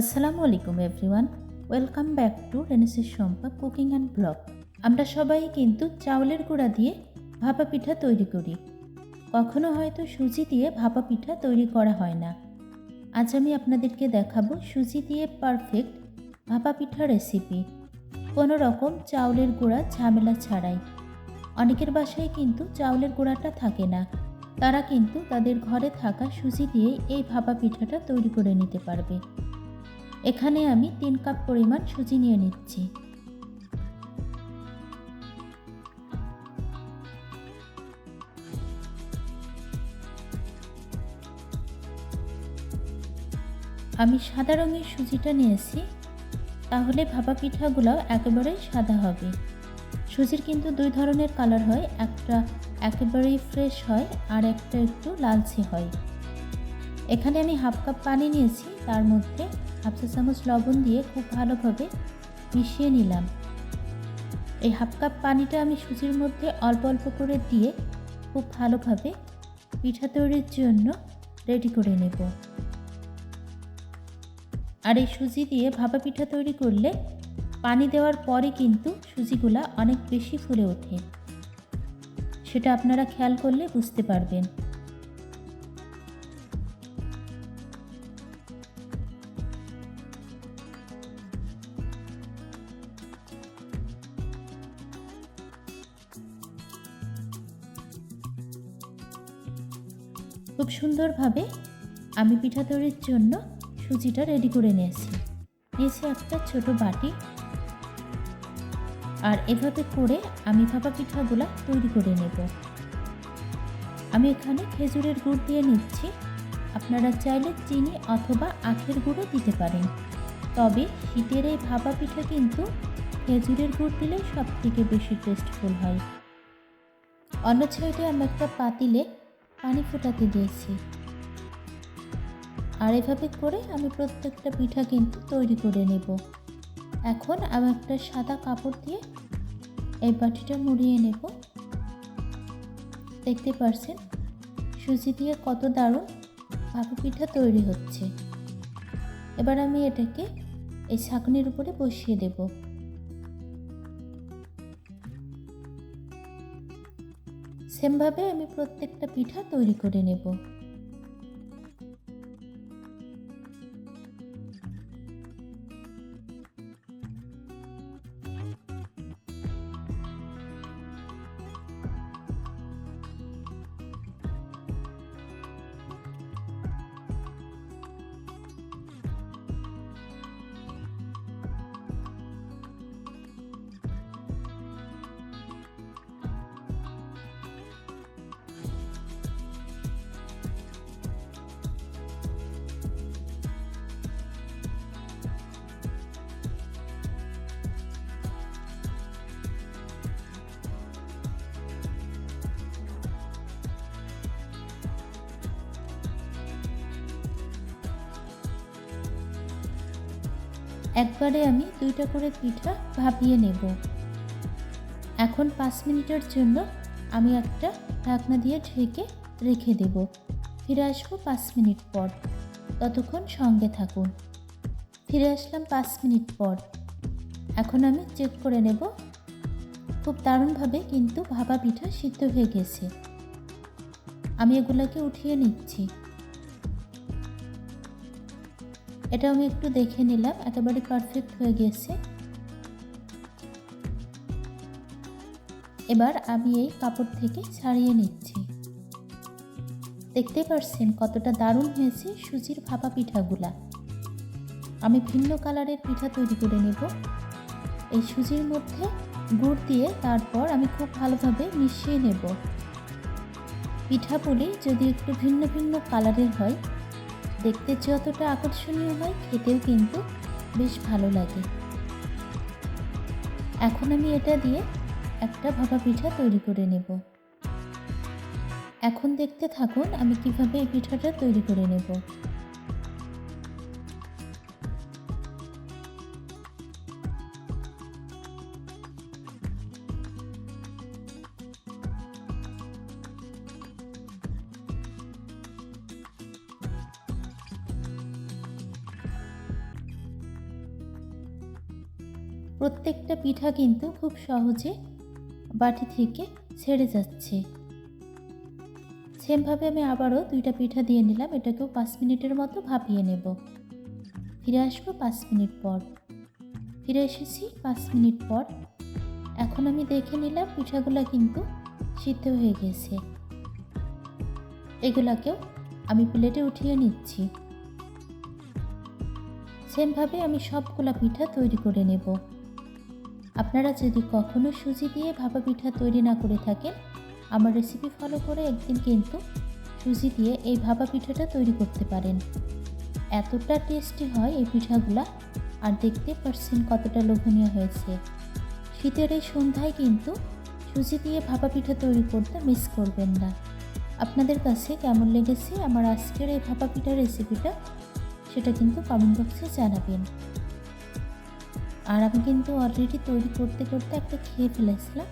আসসালামু আলাইকুম everyone welcome back to রেনেসের সম্পা কুকিং অ্যান্ড ব্লগ আমরা সবাই কিন্তু চাউলের গুঁড়া দিয়ে ভাপা পিঠা তৈরি করি। কখনো হয়তো সুজি দিয়ে ভাপা পিঠা তৈরি করা হয় না। আজ আমি আপনাদেরকে দেখাবো সুজি দিয়ে পারফেক্ট ভাপা পিঠা রেসিপি কোনো রকম চাউলের গুঁড়া ঝামেলা ছাড়াই। অনেকের বাসায় কিন্তু চাউলের গুঁড়াটা থাকে না। তারা কিন্তু তাদের ঘরে থাকা সুজি দিয়ে এই ভাপা পিঠাটা তৈরি করে নিতে পারবে। এখানে আমি তিন কাপ পরিমাণ সুজি নিয়ে নিচ্ছি। আমি সাদা রঙের সুজিটা নিয়েছি। তাহলে ভাপা পিঠাগুলো একেবারেই সাদা হবে। সুজির কিন্তু দুই ধরনের কালার হয়, একটা একেবারেই ফ্রেশ হয় আর একটা একটু লালচে হয়। এখানে আমি হাফ কাপ পানি নিয়েছি, তার মধ্যে হাফ চা চামচ লবণ দিয়ে খুব ভালোভাবে মিশিয়ে নিলাম। এই হাফ কাপ পানিটা আমি সুজির মধ্যে অল্প অল্প করে দিয়ে খুব ভালোভাবে পিঠা তৈরির জন্য রেডি করে নেব। আর এই সুজি দিয়ে ভাপা পিঠা তৈরি করলে পানি দেওয়ার পরে কিন্তু সুজিগুলা অনেক বেশি ফুলে ওঠে। সেটা আপনারা খেয়াল করলে বুঝতে পারবেন। খুব সুন্দরভাবে আমি পিঠা তৈরির জন্য সুজিটা রেডি করে নিয়েছি। নিয়েছি একটা ছোট বাটি। আর এভাবে করে আমি ভাপা পিঠাগুলা তৈরি করে নেব। আমি এখানে খেজুরের গুড় দিয়ে নিচ্ছি। আপনারা চাইলে চিনি অথবা আখের গুঁড়ো দিতে পারেন। তবে শীতের এই ভাপা পিঠা কিন্তু খেজুরের গুড় দিলে সব থেকে বেশি টেস্টফুল হয়। অন্য সাইডে আমি একটা পাতিলে পানি ফোটাতে দিয়েছি। আর এভাবে করে আমি প্রত্যেকটা পিঠা কিন্তু তৈরি করে নেব। এখন আমি একটা সাদা কাপড় দিয়ে এই বাটিটা মুড়িয়ে নেব। দেখতে পারছেন? সুজি দিয়ে কত দারুণ ভাপা পিঠা তৈরি হচ্ছে। এবার আমি এটাকে এই ছাঁকনির উপরে বসিয়ে দেব। সেমভাবে আমি প্রত্যেকটা পিঠা তৈরি করে নেব। একবারে আমি দুইটা করে পিঠা ভাপিয়ে নেব। এখন পাঁচ মিনিটের জন্য আমি একটা ঢাকনা দিয়ে ঢেকে রেখে দেব। ফিরে আসব পাঁচ মিনিট পর। ততক্ষণ সঙ্গে থাকুন। ফিরে আসলাম পাঁচ মিনিট পর। এখন আমি চেক করে নেব। খুব দারুণভাবে কিন্তু ভাপা পিঠা সিদ্ধ হয়ে গেছে। আমি এগুলোকে উঠিয়ে নিচ্ছি। এটা আমি একটু দেখে নিলাম, একেবারে পারফেক্ট হয়ে গেছে। এবার আমি এই কাপড় থেকে ছাড়িয়ে নিচ্ছি। দেখতে পারছেন কতটা দারুণ হয়েছে সুজির ভাপা পিঠাগুলা। আমি ভিন্ন কালারের পিঠা তৈরি করে নেব। এই সুজির মধ্যে গুড় দিয়ে তারপর আমি খুব ভালোভাবে মিশিয়ে নেব। পিঠাপুলি যদি একটু ভিন্ন ভিন্ন কালারের হয় দেখতে যতটা আকর্ষণীয় হয় খেতেও কিন্তু বেশ ভালো লাগে। এখন আমি এটা দিয়ে একটা ভাপা পিঠা তৈরি করে নেব। এখন দেখতে থাকুন আমি কীভাবে এই পিঠাটা তৈরি করে নেব। প্রত্যেকটা পিঠা কিন্তু খুব সহজে বাটি থেকে ছেড়ে যাচ্ছে। সেমভাবে আমি আবারও দুইটা পিঠা দিয়ে নিলাম, এটাকেও পাঁচ মিনিটের মতো ভাপিয়ে নেব। ফিরে আসব পাঁচ মিনিট পর। ফিরে এসেছি পাঁচ মিনিট পর। এখন আমি দেখে নিলাম পিঠাগুলো কিন্তু সিদ্ধ হয়ে গেছে। এগুলাকেও আমি প্লেটে উঠিয়ে নিচ্ছি। সেমভাবে আমি সবগুলা পিঠা তৈরি করে নেব। আপনারা যদি কখনো সুজি দিয়ে ভাপা পিঠা তৈরি না করে থাকেন, আমার রেসিপি ফলো করে একদিন কিন্তু সুজি দিয়ে এই ভাপা পিঠাটা তৈরি করতে পারেন। এতটা টেস্টি হয় এই পিঠাগুলা আর দেখতে পারছেন কতটা লোভনীয় হয়েছে। শীতের এই সন্ধ্যায় কিন্তু সুজি দিয়ে ভাপা পিঠা তৈরি করতে মিস করবেন না। আপনাদের কাছে কেমন লেগেছে আমার আজকের এই ভাপা পিঠার রেসিপিটা সেটা কিন্তু কমেন্ট বক্সে জানাবেন। আর আমি কিন্তু অলরেডি তৈরি করতে করতে একটা খেয়ে ফেলেছিলাম।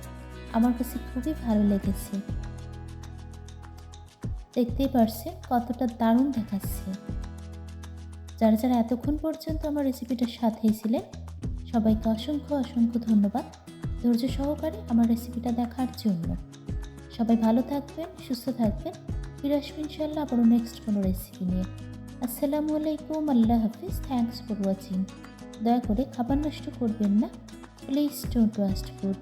আমার কাছে খুবই ভালো লেগেছে। দেখতেই পারছেন কতটা দারুণ দেখাচ্ছে। যারা যারা এতক্ষণ পর্যন্ত আমার রেসিপিটার সাথেই ছিলেন, সবাইকে অসংখ্য অসংখ্য ধন্যবাদ ধৈর্য সহকারে আমার রেসিপিটা দেখার জন্য। সবাই ভালো থাকবেন, সুস্থ থাকবেন। ফিরে আসবেন ইনশাল্লাহ আবারও নেক্সট কোনো রেসিপি নিয়ে। আসসালামু আলাইকুম, আল্লাহ হাফিজ। থ্যাংকস ফর ওয়াচিং দয়া করে খাবার নষ্ট করবেন না। Please don't waste food